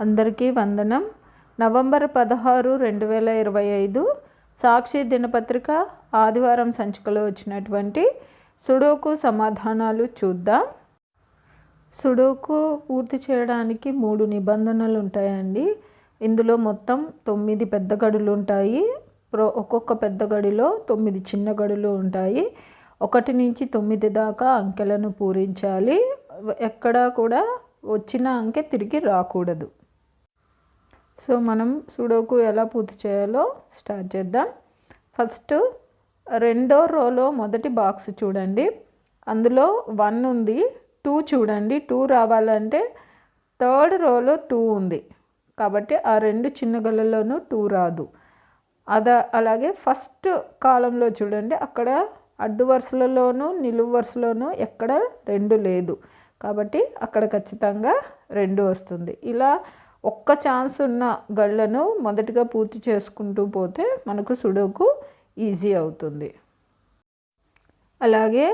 అందరికీ వందనం. నవంబర్ పదహారు రెండు వేల ఇరవై ఐదు సాక్షి దినపత్రిక ఆదివారం సంచికలో వచ్చినటువంటి సుడోకు సమాధానాలు చూద్దాం. సుడోకు పూర్తి చేయడానికి మూడు నిబంధనలు ఉంటాయండి. ఇందులో మొత్తం తొమ్మిది పెద్ద గడులు ఉంటాయి. ప్రో ఒక్కొక్క పెద్ద గడిలో తొమ్మిది చిన్న గడులు ఉంటాయి. ఒకటి నుంచి తొమ్మిది దాకా అంకెలను పూరించాలి. ఎక్కడా కూడా వచ్చిన అంకె తిరిగి రాకూడదు. సో మనం సుడోకు ఎలా పూర్తి చేయాలో స్టార్ట్ చేద్దాం. ఫస్ట్ రెండో రోలో మొదటి బాక్స్ చూడండి. అందులో వన్ ఉంది టూ చూడండి. టూ రావాలంటే థర్డ్ రోలో టూ ఉంది. కాబట్టి ఆ రెండు చిన్న గళ్ళలోనూ టూ రాదు. అద అలాగే ఫస్ట్ కాలంలో చూడండి. అక్కడ అడ్డు వరుసలలోనూ నిలువు వరుసలోనూ ఎక్కడ రెండు లేదు. కాబట్టి అక్కడ ఖచ్చితంగా రెండు వస్తుంది. ఇలా ఒక్క ఛాన్స్ ఉన్న గళ్ళను మొదటిగా పూర్తి చేసుకుంటూ పోతే మనకు సుడోకు ఈజీ అవుతుంది. అలాగే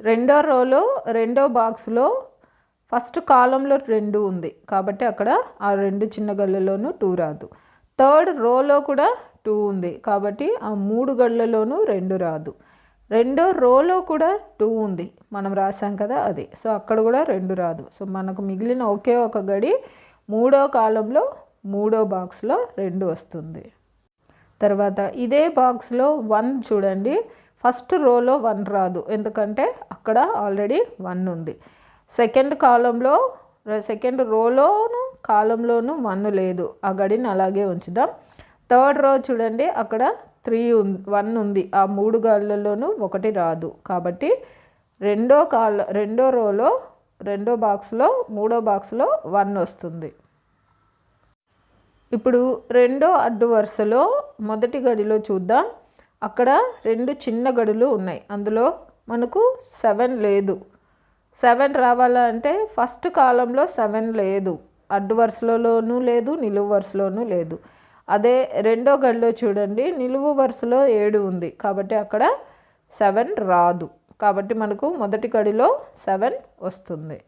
రెండో రోలో రెండో బాక్స్లో ఫస్ట్ కాలంలో రెండు ఉంది. కాబట్టి అక్కడ ఆ రెండు చిన్న గళ్ళలోనూ టూ రాదు. థర్డ్ రోలో కూడా టూ ఉంది. కాబట్టి ఆ మూడు గళ్ళలోనూ రెండు రాదు. రెండో రోలో కూడా టూ ఉంది. మనం రాసాం కదా అది. సో అక్కడ కూడా రెండు రాదు. సో మనకు మిగిలిన ఒకే ఒక గడి మూడో కాలంలో మూడో బాక్స్లో రెండు వస్తుంది. తర్వాత ఇదే బాక్స్లో వన్ చూడండి. ఫస్ట్ రోలో వన్ రాదు. ఎందుకంటే అక్కడ ఆల్రెడీ వన్ ఉంది. సెకండ్ కాలంలో సెకండ్ రోలోను కాలంలోనూ వన్ లేదు. ఆ గడిని అలాగే ఉంచుదాం. థర్డ్ రో చూడండి. అక్కడ త్రీ వన్ ఉంది. ఆ మూడు గాళ్ళలోనూ ఒకటి రాదు. కాబట్టి రెండో కాల రెండో రోలో రెండో బాక్స్లో మూడో బాక్స్లో వన్ వస్తుంది. ఇప్పుడు రెండో అడ్డు వరుసలో మొదటి గడిలో చూద్దాం. అక్కడ రెండు చిన్న గడులు ఉన్నాయి. అందులో మనకు సెవెన్ లేదు. సెవెన్ రావాలంటే ఫస్ట్ కాలంలో సెవెన్ లేదు. అడ్డు వరుసలోనూ లేదు నిలువు వరుసలోనూ లేదు. అదే రెండో గడిలో చూడండి. నిలువు వరుసలో ఏడు ఉంది. కాబట్టి అక్కడ సెవెన్ రాదు. కాబట్టి మనకు మొదటి కడిలో సెవెన్ వస్తుంది.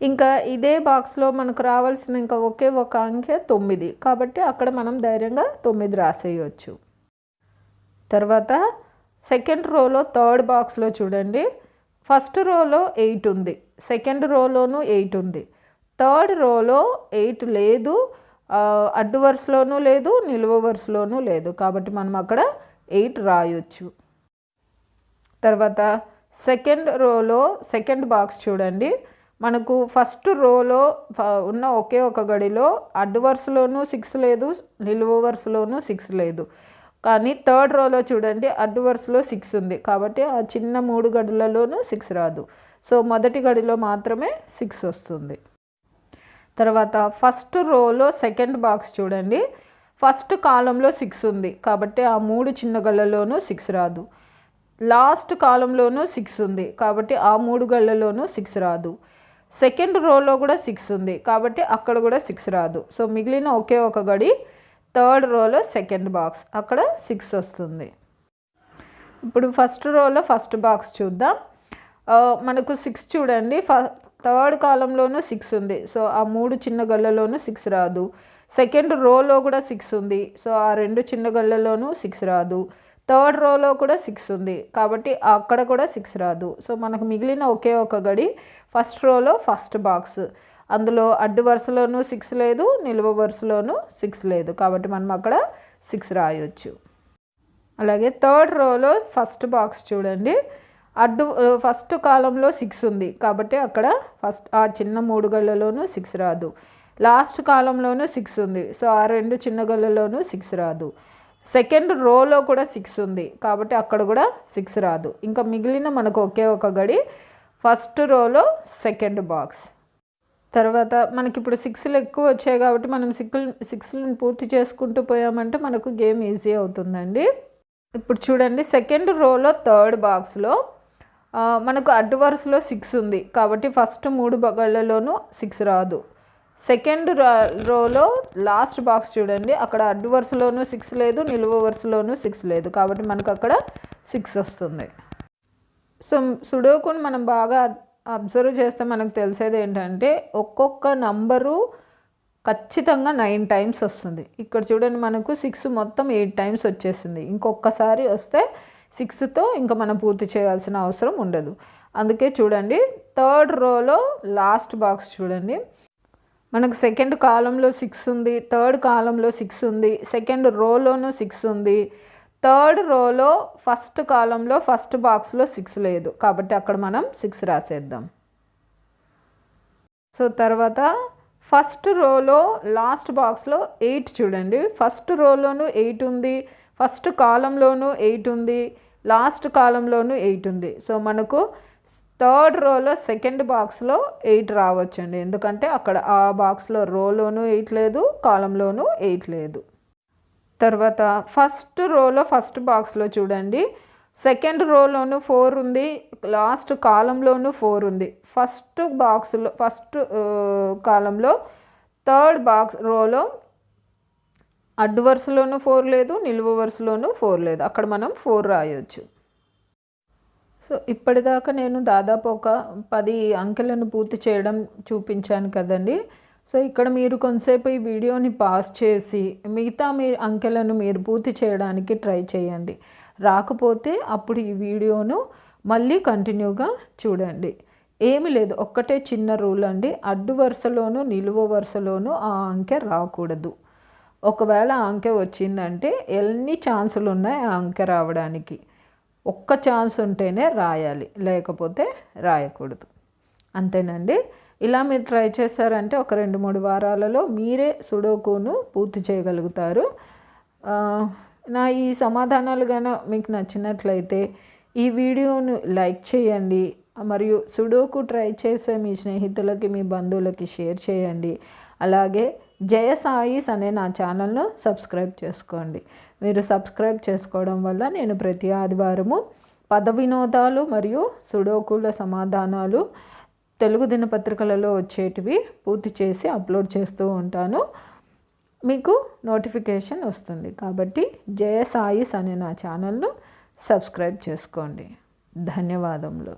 ఇంకా ఇదే బాక్స్లో మనకు రావాల్సిన ఇంకా ఒకే ఒక అంకె తొమ్మిది. కాబట్టి అక్కడ మనం ధైర్యంగా తొమ్మిది రాసేయచ్చు. తర్వాత సెకండ్ రోలో థర్డ్ బాక్స్లో చూడండి. ఫస్ట్ రోలో ఎయిట్ ఉంది. సెకండ్ రోలోనూ ఎయిట్ ఉంది. థర్డ్ రోలో ఎయిట్ లేదు. అడ్డు వరుసలోనూ లేదు నిలువ వరుసలోనూ లేదు. కాబట్టి మనం అక్కడ ఎయిట్ రాయొచ్చు. తర్వాత సెకండ్ రోలో సెకండ్ బాక్స్ చూడండి. మనకు ఫస్ట్ రోలో ఉన్న ఒకే ఒక గడిలో అడ్డు వరుసలోనూ సిక్స్ లేదు నిలువ వరుసలోనూ సిక్స్ లేదు. కానీ థర్డ్ రోలో చూడండి అడ్డు వరుసలో సిక్స్ ఉంది. కాబట్టి ఆ చిన్న మూడు గడులలోనూ సిక్స్ రాదు. సో మొదటి గడిలో మాత్రమే సిక్స్ వస్తుంది. తర్వాత ఫస్ట్ రోలో సెకండ్ బాక్స్ చూడండి. ఫస్ట్ కాలంలో సిక్స్ ఉంది. కాబట్టి ఆ మూడు చిన్న గళ్ళలోనూ సిక్స్ రాదు. లాస్ట్ కాలంలోనూ సిక్స్ ఉంది. కాబట్టి ఆ మూడు గళ్ళలోనూ సిక్స్ రాదు. సెకండ్ రోలో కూడా సిక్స్ ఉంది. కాబట్టి అక్కడ కూడా సిక్స్ రాదు. సో మిగిలిన ఒకే ఒక గడి థర్డ్ రోలో సెకండ్ బాక్స్ అక్కడ సిక్స్ వస్తుంది. ఇప్పుడు ఫస్ట్ రోలో ఫస్ట్ బాక్స్ చూద్దాం. మనకు సిక్స్ చూడండి. ఫ థర్డ్ కాలంలోనూ సిక్స్ ఉంది. సో ఆ మూడు చిన్న గళ్ళలోనూ సిక్స్ రాదు. సెకండ్ రోలో కూడా సిక్స్ ఉంది. సో ఆ రెండు చిన్న గళ్ళలోనూ సిక్స్ రాదు. థర్డ్ రోలో కూడా సిక్స్ ఉంది. కాబట్టి అక్కడ కూడా సిక్స్ రాదు. సో మనకు మిగిలిన ఒకే ఒక గడి ఫస్ట్ రోలో ఫస్ట్ బాక్స్. అందులో అడ్డు వరుసలోనూ సిక్స్ లేదు నిలువ వరుసలోనూ సిక్స్ లేదు. కాబట్టి మనం అక్కడ సిక్స్ రాయొచ్చు. అలాగే థర్డ్ రోలో ఫస్ట్ బాక్స్ చూడండి. అడ్డు ఫస్ట్ కాలంలో సిక్స్ ఉంది. కాబట్టి అక్కడ ఫస్ట్ ఆ చిన్న మూడు గళ్ళలోనూ సిక్స్ రాదు. లాస్ట్ కాలంలోనూ సిక్స్ ఉంది. సో ఆ రెండు చిన్న గళ్ళలోనూ సిక్స్ రాదు. సెకండ్ రోలో కూడా సిక్స్ ఉంది. కాబట్టి అక్కడ కూడా సిక్స్ రాదు. ఇంకా మిగిలిన మనకు ఒకే ఒక గడి ఫస్ట్ రోలో సెకండ్ బాక్స్ తర్వాత మనకి ఇప్పుడు సిక్స్లు ఎక్కువ వచ్చాయి కాబట్టి మనం సిక్స్ సిక్స్లను పూర్తి చేసుకుంటూ పోయామంటే మనకు గేమ్ ఈజీ అవుతుందండి. ఇప్పుడు చూడండి సెకండ్ రోలో థర్డ్ బాక్స్లో మనకు అడ్డు వరుసలో సిక్స్ ఉంది. కాబట్టి ఫస్ట్ మూడు బగళ్ళలోనూ సిక్స్ రాదు. సెకండ్ రోలో లాస్ట్ బాక్స్ చూడండి. అక్కడ అడ్డు వరుసలోనూ సిక్స్ లేదు నిలువ వరుసలోనూ సిక్స్ లేదు. కాబట్టి మనకు అక్కడ సిక్స్ వస్తుంది. సో సుడోకుని మనం బాగా అబ్జర్వ్ చేస్తే మనకు తెలిసేది ఏంటంటే ఒక్కొక్క నంబరు ఖచ్చితంగా నైన్ టైమ్స్ వస్తుంది. ఇక్కడ చూడండి మనకు సిక్స్ మొత్తం ఎయిట్ టైమ్స్ వచ్చేసింది. ఇంకొకసారి వస్తే సిక్స్తో ఇంకా మనం పూర్తి చేయాల్సిన అవసరం ఉండదు. అందుకే చూడండి థర్డ్ రోలో లాస్ట్ బాక్స్ చూడండి. మనకు సెకండ్ కాలంలో సిక్స్ ఉంది థర్డ్ కాలంలో సిక్స్ ఉంది సెకండ్ రోలోనూ సిక్స్ ఉంది. థర్డ్ రోలో ఫస్ట్ కాలంలో ఫస్ట్ బాక్స్లో సిక్స్ లేదు. కాబట్టి అక్కడ మనం సిక్స్ రాసేద్దాం. సో తర్వాత ఫస్ట్ రోలో లాస్ట్ బాక్స్లో ఎయిట్ చూడండి. ఫస్ట్ రోలోనూ ఎయిట్ ఉంది ఫస్ట్ కాలంలోనూ ఎయిట్ ఉంది లాస్ట్ కాలంలోనూ ఎయిట్ ఉంది. సో మనకు థర్డ్ రోలో సెకండ్ బాక్స్లో ఎయిట్ రావచ్చండి. ఎందుకంటే అక్కడ ఆ బాక్స్లో రోలోనూ ఎయిట్ లేదు కాలంలోనూ ఎయిట్ లేదు. తర్వాత ఫస్ట్ రోలో ఫస్ట్ బాక్స్లో చూడండి. సెకండ్ రోలోను ఫోర్ ఉంది లాస్ట్ కాలంలోను ఫోర్ ఉంది. ఫస్ట్ బాక్స్లో ఫస్ట్ కాలంలో థర్డ్ బాక్స్ రోలో అడ్డు వరుసలోనూ ఫోర్ లేదు నిలువు వరుసలోనూ ఫోర్ లేదు. అక్కడ మనం ఫోర్ రాయొచ్చు. సో ఇప్పటిదాకా నేను దాదాపు ఒక పది అంకెలను పూర్తి చేయడం చూపించాను కదండి. సో ఇక్కడ మీరు కొంతసేపు ఈ వీడియోని పాస్ చేసి మిగతా మీ అంకెలను మీరు పూర్తి చేయడానికి ట్రై చేయండి. రాకపోతే అప్పుడు ఈ వీడియోను మళ్ళీ కంటిన్యూగా చూడండి. ఏమి లేదు ఒక్కటే చిన్న రూల్ అండి. అడ్డు వరుసలోను నిలువ వరుసలోను ఆ అంకె రాకూడదు. ఒకవేళ ఆ అంకె వచ్చిందంటే ఎన్ని ఛాన్సులు ఉన్నాయి ఆ అంకె రావడానికి? ఒక్క ఛాన్స్ ఉంటేనే రాయాలి లేకపోతే రాయకూడదు. అంతేనండి. ఇలా మీరు ట్రై చేశారంటే ఒక రెండు మూడు వారాలలో మీరే సుడోకును పూర్తి చేయగలుగుతారు. నా ఈ సమాధానాలు కనుక మీకు నచ్చినట్లయితే ఈ వీడియోను లైక్ చేయండి మరియు సుడోకు ట్రై చేసే మీ స్నేహితులకి మీ బంధువులకి షేర్ చేయండి. అలాగే జయ సాయిస్ అనే నా ఛానల్ను సబ్స్క్రైబ్ చేసుకోండి. మీరు సబ్స్క్రైబ్ చేసుకోవడం వల్ల నేను ప్రతి ఆదివారము పద వినోదాలు మరియు సుడోకుల సమాధానాలు తెలుగు దినపత్రికలలో వచ్చేటివి పూర్తి చేసి అప్లోడ్ చేస్తూ ఉంటాను. మీకు నోటిఫికేషన్ వస్తుంది. కాబట్టి జయ సాయిస్ అనే నా ఛానల్ను సబ్స్క్రైబ్ చేసుకోండి. ధన్యవాదములు.